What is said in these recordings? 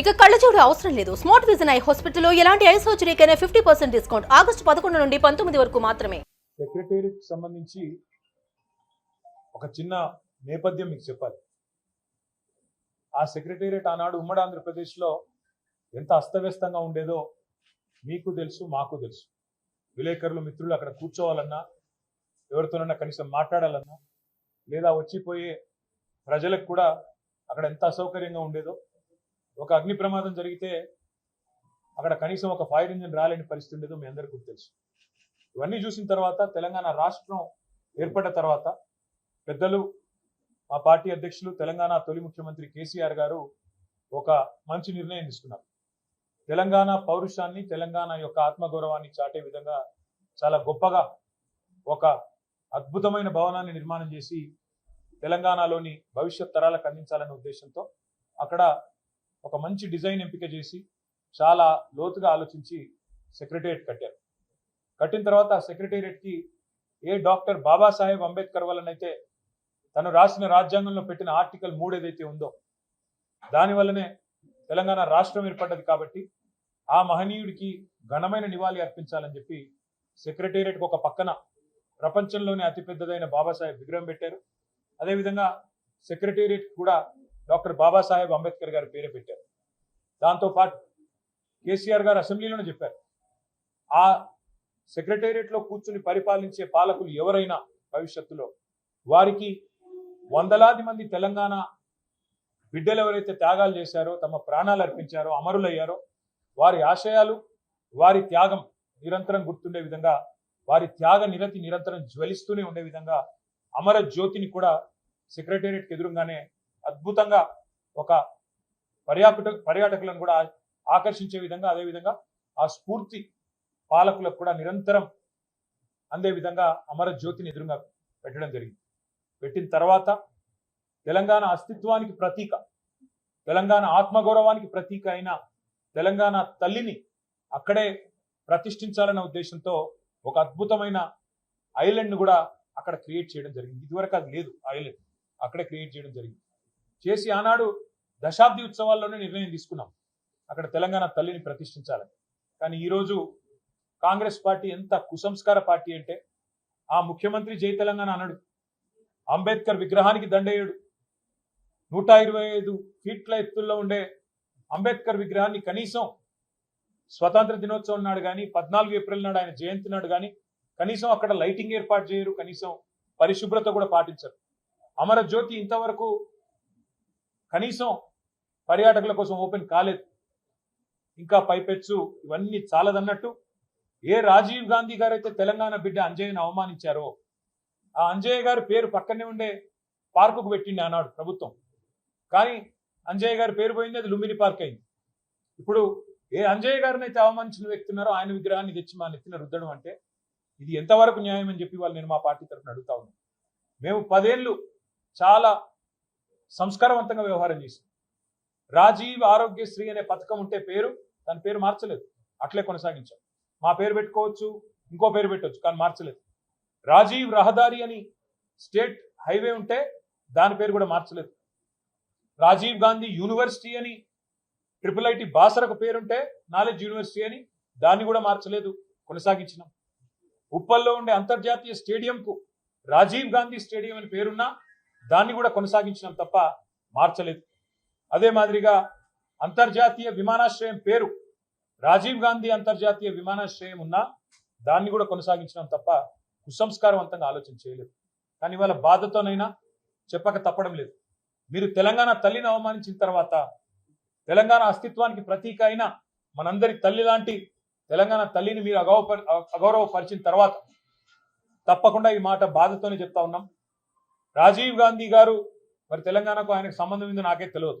ఇక కళ్ళజోడు అవసరం లేదు. స్మార్ట్ విజన్ ఐ హాస్పిటల్లో ఎలాంటి ఐ సర్జరీకైనా ఫిఫ్టీ పర్సెంట్ డిస్కౌంట్. ఆగస్టు పదకొండు నుండి పంతొమ్మిది వరకు మాత్రమే. సెక్రటేరియట్ సంబంధించి ఒక చిన్న నేపథ్యం మీకు చెప్పాలి. ఆ సెక్రటేరియట్ ఆనాడు ఉమ్మడి ఆంధ్రప్రదేశ్లో ఎంత అస్తవ్యస్తంగా ఉండేదో మీకు తెలుసు మాకు తెలుసు. విలేకరులు మిత్రులు అక్కడ కూర్చోవాలన్నా ఎవరితోనన్నా కనీసం మాట్లాడాలన్నా లేదా వచ్చిపోయే ప్రజలకు కూడా అక్కడ ఎంత అసౌకర్యంగా ఉండేదో ఒక అగ్ని ప్రమాదం జరిగితే అక్కడ కనీసం ఒక ఫైర్ ఇంజిన్ రాలేని పరిస్థితి ఉండేదో మీ అందరికీ తెలుసు. ఇవన్నీ చూసిన తర్వాత తెలంగాణ రాష్ట్రం ఏర్పడ్డ తర్వాత పెద్దలు మా పార్టీ అధ్యక్షులు తెలంగాణ తొలి ముఖ్యమంత్రి కేసీఆర్ గారు ఒక మంచి నిర్ణయం తీసుకున్నారు. తెలంగాణ పౌరుషాన్ని తెలంగాణ యొక్క ఆత్మగౌరవాన్ని చాటే విధంగా చాలా గొప్పగా ఒక అద్భుతమైన భవనాన్ని నిర్మాణం చేసి తెలంగాణలోని భవిష్యత్ తరాలకు అందించాలనే ఉద్దేశంతో అక్కడ ఒక మంచి డిజైన్ ఎంపిక చేసి చాలా లోతుగా ఆలోచించి సెక్రటేరియట్ కట్టారు. కట్టిన తర్వాత ఆ సెక్రటేరియట్కి ఏ డాక్టర్ బాబాసాహెబ్ అంబేద్కర్ వల్లనైతే తను రాసిన రాజ్యాంగంలో పెట్టిన ఆర్టికల్ మూడు ఏదైతే ఉందో దానివల్లనే తెలంగాణ రాష్ట్రం ఏర్పడ్డది కాబట్టి ఆ మహనీయుడికి ఘనమైన నివాళి అర్పించాలని చెప్పి సెక్రటేరియట్కి ఒక పక్కన ప్రపంచంలోనే అతిపెద్దదైన బాబాసాహెబ్ విగ్రహం పెట్టారు. అదేవిధంగా సెక్రటేరియట్ కూడా డాక్టర్ బాబాసాహెబ్ అంబేద్కర్ గారి పేరే పెట్టారు. దాంతో పాటు కేసీఆర్ గారు అసెంబ్లీలోనే చెప్పారు. ఆ సెక్రటేరియట్లో కూర్చుని పరిపాలించే పాలకులు ఎవరైనా భవిష్యత్తులో వారికి వందలాది మంది తెలంగాణ బిడ్డలు ఎవరైతే త్యాగాలు చేశారో తమ ప్రాణాలు అర్పించారో అమరులయ్యారో వారి ఆశయాలు వారి త్యాగం నిరంతరం గుర్తుండే విధంగా వారి త్యాగ నిరతి నిరంతరం జ్వలిస్తూనే ఉండే విధంగా అమర జ్యోతిని కూడా సెక్రటేరియట్కి ఎదురుగానే అద్భుతంగా ఒక పర్యాటక పర్యాటకులను కూడా ఆకర్షించే విధంగా అదేవిధంగా ఆ స్ఫూర్తి పాలకులకు కూడా నిరంతరం అందే విధంగా అమర జ్యోతిని ఎదురుగా పెట్టడం జరిగింది. పెట్టిన తర్వాత తెలంగాణ అస్తిత్వానికి ప్రతీక తెలంగాణ ఆత్మగౌరవానికి ప్రతీక అయిన తెలంగాణ తల్లిని అక్కడే ప్రతిష్ఠించాలన్న ఉద్దేశంతో ఒక అద్భుతమైన ఐలాండ్ కూడా అక్కడ క్రియేట్ చేయడం జరిగింది. ఇదివరకు అది లేదు ఐలాండ్ అక్కడే క్రియేట్ చేయడం జరిగింది. చేసి ఆనాడు దశాబ్ది ఉత్సవాల్లోనే నిర్ణయం తీసుకున్నాం. అక్కడ తెలంగాణ తల్లిని ప్రతిష్ఠించాలని. కానీ ఈరోజు కాంగ్రెస్ పార్టీ ఎంత కుసంస్కార పార్టీ అంటే ఆ ముఖ్యమంత్రి జై తెలంగాణ అనడు అంబేద్కర్ విగ్రహానికి దండేయుడు నూట ఇరవై ఐదు ఫీట్ల ఎత్తుల్లో ఉండే అంబేద్కర్ విగ్రహాన్ని కనీసం స్వతంత్ర దినోత్సవం నాడు కానీ పద్నాలుగు ఏప్రిల్ నాడు ఆయన జయంతి నాడు కానీ కనీసం అక్కడ లైటింగ్ ఏర్పాటు చేయరు కనీసం పరిశుభ్రత కూడా పాటించరు. అమర జ్యోతి ఇంతవరకు కనీసం పర్యాటకుల కోసం ఓపెన్ కాలేదు. ఇంకా పైపెచ్చు ఇవన్నీ చాలదన్నట్టు ఏ రాజీవ్ గాంధీ గారు అయితే తెలంగాణ బిడ్డ అంజయ్యను అవమానించారో ఆ అంజయ్య గారి పేరు పక్కనే ఉండే పార్కుకు పెట్టింది ఆనాడు ప్రభుత్వం. కానీ అంజయ్య గారి పేరు పోయింది అది లుంబిని పార్క్ అయింది. ఇప్పుడు ఏ అంజయ్య గారిని అయితే అవమానించిన వ్యక్తి ఉన్నారో ఆయన విగ్రహాన్ని తెచ్చి మా నెత్తిన రుద్దడం అంటే ఇది ఎంతవరకు న్యాయం అని చెప్పి వాళ్ళు నేను మా పార్టీ తరఫున అడుగుతా ఉన్నాను మేము పదేళ్ళు చాలా సంస్కారవంతంగా వ్యవహారం చేసాం రాజీవ్ ఆరోగ్యశ్రీ అనే పథకం ఉంటే పేరు దాని పేరు మార్చలేదు. అట్లే కొనసాగించాం. మా పేరు పెట్టుకోవచ్చు ఇంకో పేరు పెట్టవచ్చు కానీ మార్చలేదు. రాజీవ్ రహదారి అని స్టేట్ హైవే ఉంటే దాని పేరు కూడా మార్చలేదు. రాజీవ్ గాంధీ యూనివర్సిటీ అని ట్రిపుల్ ఐటి బాసరకు పేరుంటే నాలెడ్జ్ యూనివర్సిటీ అని దాన్ని కూడా మార్చలేదు కొనసాగించినాం. ఉప్పల్లో ఉండే అంతర్జాతీయ స్టేడియంకు రాజీవ్ గాంధీ స్టేడియం అని పేరున్నా దాన్ని కూడా కొనసాగించినాం తప్ప మార్చలేదు. అదే మాదిరిగా అంతర్జాతీయ విమానాశ్రయం పేరు రాజీవ్ గాంధీ అంతర్జాతీయ విమానాశ్రయం ఉన్నా దాన్ని కూడా కొనసాగించడం తప్ప కుసంస్కారవంతంగా ఆలోచన చేయలేదు. కానీ ఇవాళ బాధతోనైనా చెప్పక తప్పడం లేదు. మీరు తెలంగాణ తల్లిని అవమానించిన తర్వాత తెలంగాణ అస్తిత్వానికి ప్రతీక అయిన మనందరి తల్లి లాంటి తెలంగాణ తల్లిని మీరు అగౌరవ అగౌరవపరిచిన తర్వాత తప్పకుండా ఈ మాట బాధతోనే చెప్తా ఉన్నాం. రాజీవ్ గాంధీ గారు మరి తెలంగాణకు ఆయనకు సంబంధం ఉందో నాకే తెలియదు.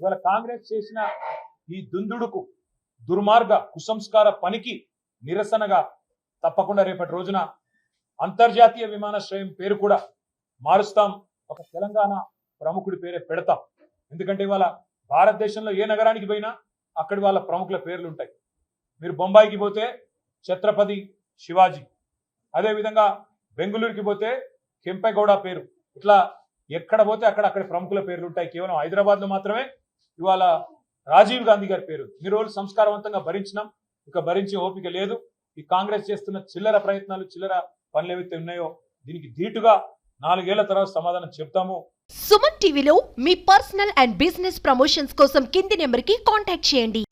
ఇవాళ కాంగ్రెస్ చేసిన ఈ దుందుడుకు దుర్మార్గ కుసంస్కార పనికి నిరసనగా తప్పకుండా రేపటి రోజున అంతర్జాతీయ విమానాశ్రయం పేరు కూడా మారుస్తాం. ఒక తెలంగాణ ప్రముఖుడి పేరే పెడతాం. ఎందుకంటే ఇవాళ భారతదేశంలో ఏ నగరానికి పోయినా అక్కడి వాళ్ళ ప్రముఖుల పేర్లు ఉంటాయి మీరు బొంబాయికి పోతే ఛత్రపతి శివాజీ అదేవిధంగా బెంగళూరుకి పోతే కెంపెగౌడ పేరు. ఇట్లా ఎక్కడ పోతే అక్కడ అక్కడ ప్రముఖుల పేర్లు ఉంటాయి కేవలం హైదరాబాద్లో మాత్రమే ఇవాళ రాజీవ్ గాంధీ గారి పేరు. ఇన్ని రోజులు సంస్కారవంతంగా భరించినాం. ఇక భరించే ఓపిక లేదు. ఈ కాంగ్రెస్ చేస్తున్న చిల్లర ప్రయత్నాలు చిల్లర పనులు ఏవైతే ఉన్నాయో దీనికి ధీటుగా నాలుగేళ్ళ తర్వాత సమాధానం చెప్తాము. సుమన్ టీవీలో మీ పర్సనల్ అండ్ బిజినెస్ ప్రమోషన్స్ కోసం కింది నెంబర్కి కాంటాక్ట్ చేయండి.